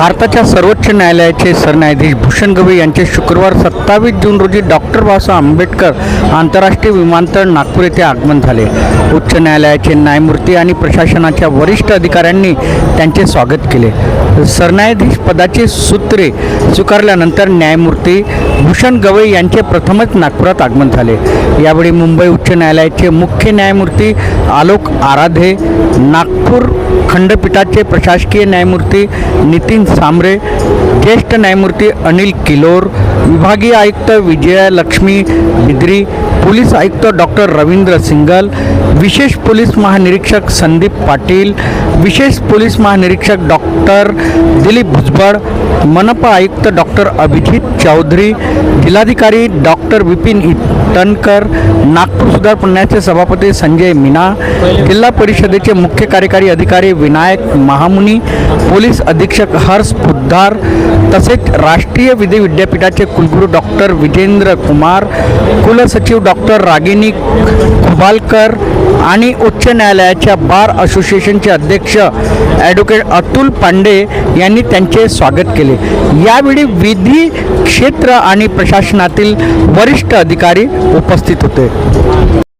भारताच्या सर्वोच्च न्यायालयाचे सरन्यायाधीश भूषण गवई यांचे शुक्रवार सत्तावीस जून रोजी डॉक्टर बाबासाहेब आंबेडकर आंतरराष्ट्रीय विमानतळ नागपूर येथे आगमन झाले. उच्च न्यायालयाचे न्यायमूर्ती आणि प्रशासनाच्या वरिष्ठ अधिकाऱ्यांनी त्यांचे स्वागत केले. सरन्यायाधीश पदाची सूत्रे स्वीकारल्यानंतर न्यायमूर्ती भूषण गवई यांचे प्रथमच नागपुरात आगमन झाले. यावेळी मुंबई उच्च न्यायालयाचे मुख्य न्यायमूर्ती आलोक आराधे नागपूर खंडपीठाचे प्रशासकीय न्यायमूर्ती नितीन सांबरे ज्येष्ठ न्यायमूर्ती अनिल किलोर विभागीय आयुक्त विजयालक्ष्मी बिद्री पोलीस आयुक्त डॉक्टर रवींद्र सिंगल विशेष पोलीस महानिरीक्षक संदीप पाटील विशेष पोलीस महानिरीक्षक डॉक्टर दिलीप भुजबळ मनपा आयुक्त डॉक्टर अभिजित चौधरी जिल्हाधिकारी डॉक्टर विपिन इटनकर नागपूर सुधार पुण्याचे सभापती संजय मीना जिल्हा परिषदेचे मुख्य कार्यकारी अधिकारी विनायक महामुनी पोलीस अधीक्षक हर्ष पुद्दार तसेच राष्ट्रीय विधी विद्यापीठाचे कुलगुरू डॉक्टर विजेंद्र कुमार कुलसचिव डॉक्टर रागिनी खुबालकर आणि उच्च न्यायालयाच्या बार असोसिएशनचे अध्यक्ष ॲडव्होकेट अतुल पांडे यांनी त्यांचे स्वागत केले. यावेळी विधी क्षेत्र आणि प्रशासनातील वरिष्ठ अधिकारी उपस्थित होते.